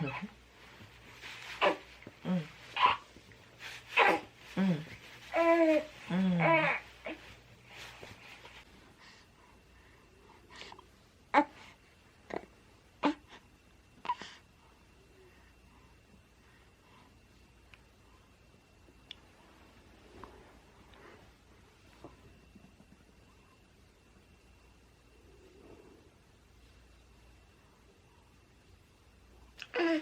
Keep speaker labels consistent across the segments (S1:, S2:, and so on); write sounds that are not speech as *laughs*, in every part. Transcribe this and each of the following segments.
S1: Mm-hmm. *laughs* 왜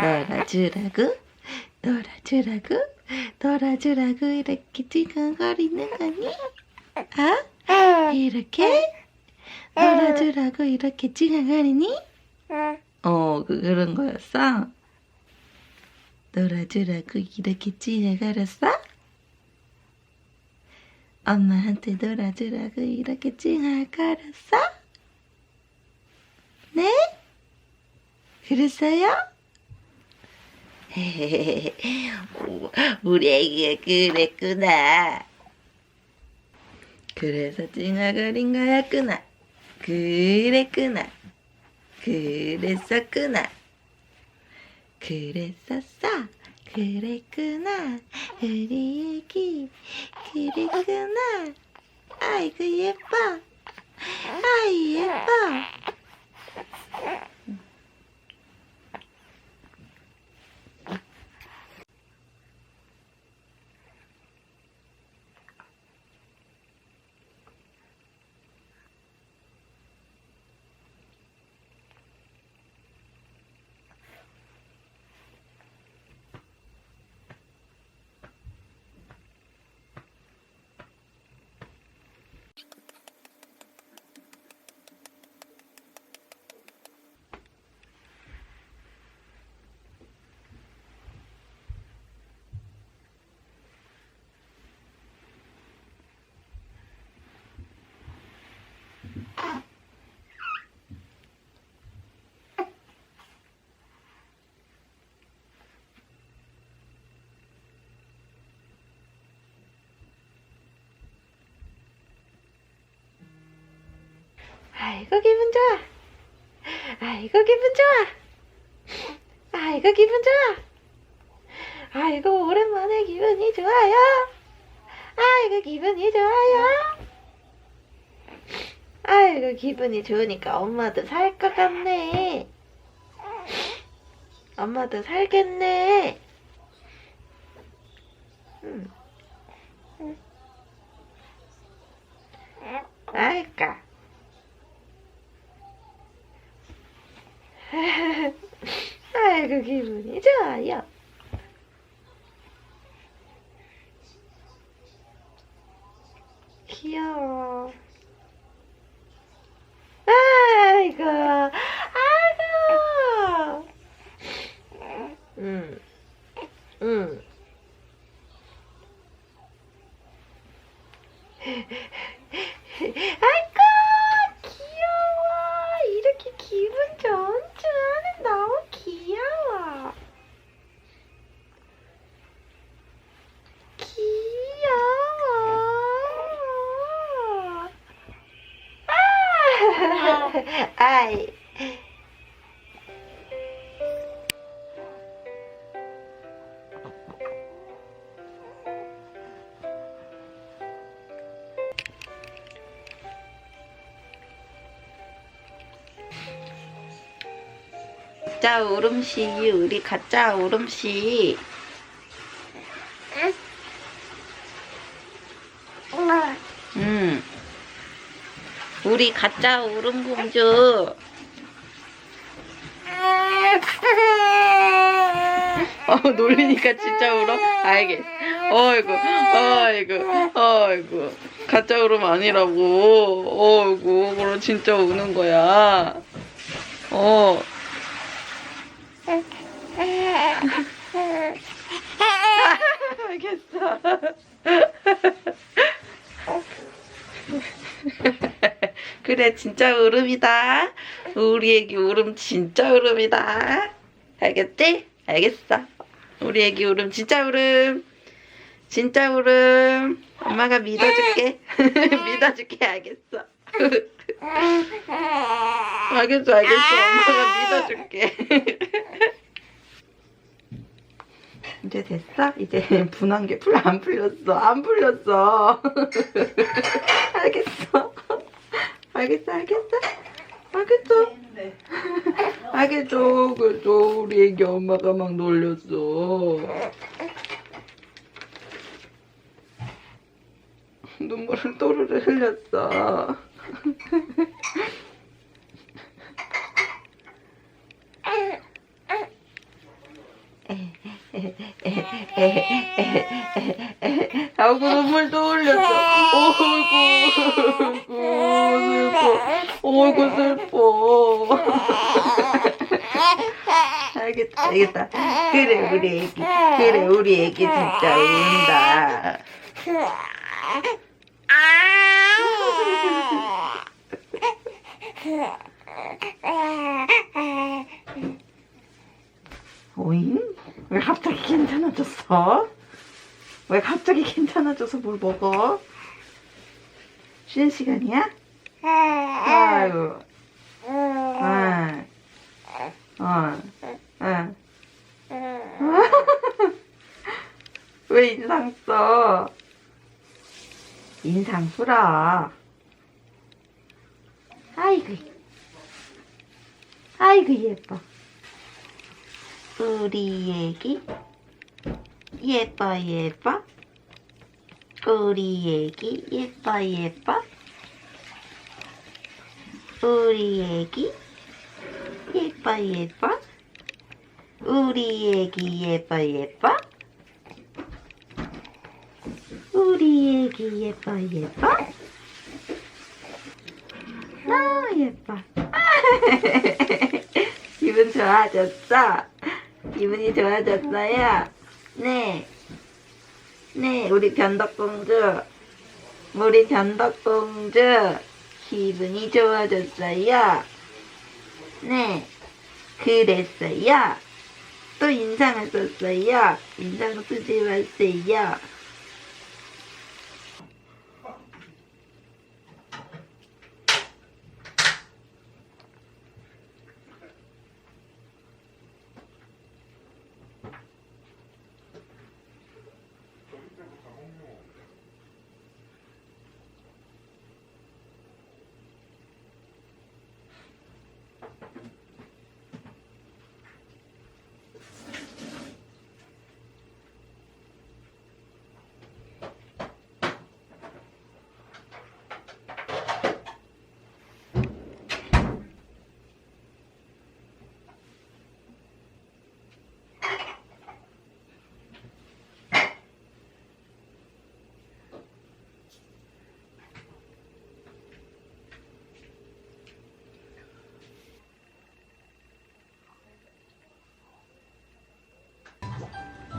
S1: 놀아주라고? 놀아주라고? 놀아주라고 이렇게 찡긋거리는 거니? 아? 이렇게? 놀아주라고 이렇게 찡긋거리니? 어, 그, 그런 거였어? 놀아주라고 이렇게 찡긋거렸어? 엄마한테 놀아주라고 이렇게 찡긋거렸어? 네? 그랬어요? *laughs* 우리 애기가 그랬구나. 그래서 찡얼거린 거였구나. 그랬구나. 그랬었구나. 그랬었어. 그랬구나. 우리 애기. 그랬구나. 아이고, 예뻐. 아이, 예뻐. 아이고 기분 좋아. 아이고 기분 좋아. 아이고 기분 좋아. 아이고 오랜만에 기분이 좋아요. 아이고 기분이 좋아요. 아이고 기분이 좋으니까 엄마도 살 것 같네. 엄마도 살겠네. 응. 응. 아이까. *laughs* 아이고 기분이 좋아요. 귀여워. 아이고, 아이고. 응, 응. 아이 가짜 울음씨 우리 가짜 울음씨. 음 우리 가짜 울음공주. 어 놀리니까 진짜 울어? 알겠. 어이구 어이구 어이구. 가짜 울음 아니라고. 어이구 그럼 진짜 우는 거야. 어 알겠어. *laughs* 그래, 진짜 울음이다. 우리 애기 울음 진짜 울음이다. 알겠지? 알겠어. 우리 애기 울음 진짜 울음. 진짜 울음. 엄마가 믿어줄게. *laughs* 믿어줄게, 알겠어. *laughs* 알겠어, 알겠어. 엄마가 믿어줄게. 이제 됐어? 이제 *laughs* 분한 게 풀 안 풀렸어. 안 풀렸어. *laughs* 알겠어. 알겠어, 알겠어. 알겠어. 알겠어. 그래서 우리 애기 엄마가 막 놀렸어. 눈물을 또르르 흘렸어. *laughs* 아이고 눈물도 흘렸어. 어이구, 슬퍼. 어이구 슬퍼. 알겠다, 알겠다. 그래 우리 애기, 그래 우리 애기 진짜 운다. 오잉? 왜 갑자기 괜찮아졌어? 왜 갑자기 괜찮아져서 뭘 먹어? 쉬는 시간이야? 아유. 아. 어. 어. *laughs* 왜 인상 써? 인상 풀어. 아이고. 아이고 예뻐. 우리 애기? 예뻐 예뻐? 우리 애기? 예뻐 예뻐? 우리 애기? 예뻐 예뻐? 우리 애기 예뻐 예뻐? 우리 애기 예뻐 예뻐? 너무 예뻐. *laughs* 기분 좋아졌어? 기분이 좋아졌어요? 네. 네, 우리 변덕공주. 우리 변덕공주. 기분이 좋아졌어요? 네. 그랬어요? 또 인상을 썼어요? 인상 쓰지 마세요.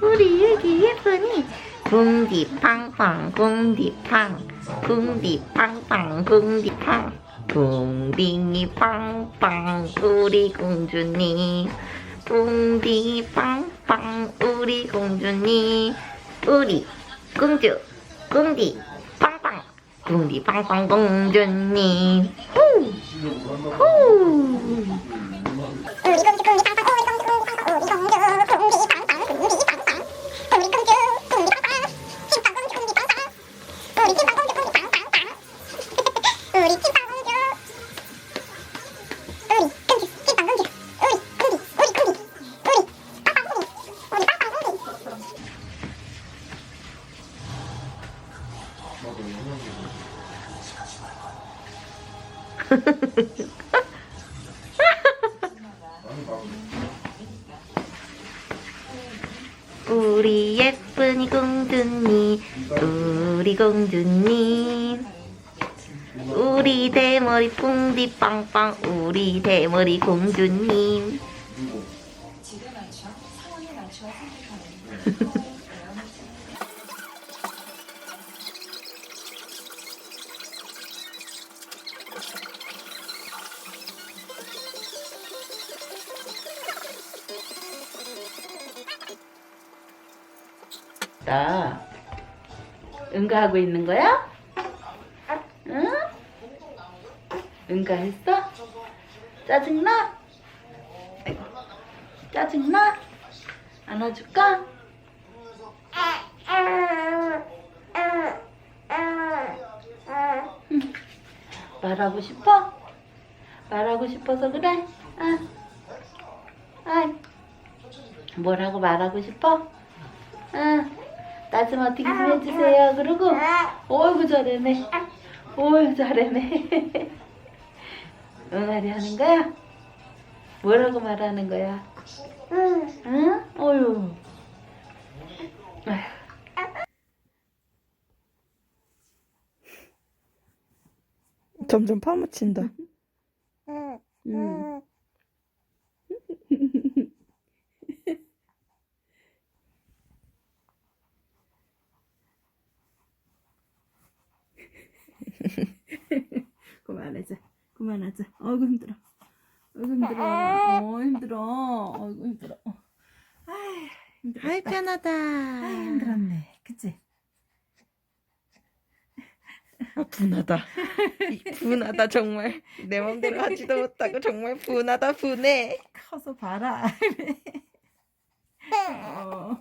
S1: 우리 애기 예쁘니? 궁디팡팡 궁디팡 궁디팡팡 궁디팡 궁딩이 팡팡 우리 공주님 궁디팡팡 우리 공주님 우리 공주 궁디 팡팡 궁디팡팡 공주님 후! 우리 공주님. 우리 대머리 뿡디 빵빵, 우리 대머리 공주님. 나 응가하고 있는 거야? 응? 응가했어? 짜증나? 짜증나? 안아줄까? 응. 말하고 싶어? 말하고 싶어서 그래? 아. 아이. 뭐라고 말하고 싶어? 응. 나 좀 어떻게 좀 해주세요. 그러고, 어이구, 잘해네. 어이, 잘해네. 응아리 하는 거야? 뭐라고 말하는 거야? 응? 어휴. 아휴.
S2: 점점 파묻힌다.
S1: 음. *laughs*
S2: 그만하자. 그만하자. 어이구 힘들어. 어이구 힘들어. 어 힘들어. 어이구 힘들어. 아이 힘들었다.
S1: 아이, 편하다.
S2: 아이 힘들었네. 그치?
S1: 아, 분하다. 이 분하다, 정말. 내 맘대로 하지도 못하고 정말 분하다, 분해.
S2: 커서 봐라. *laughs* 어.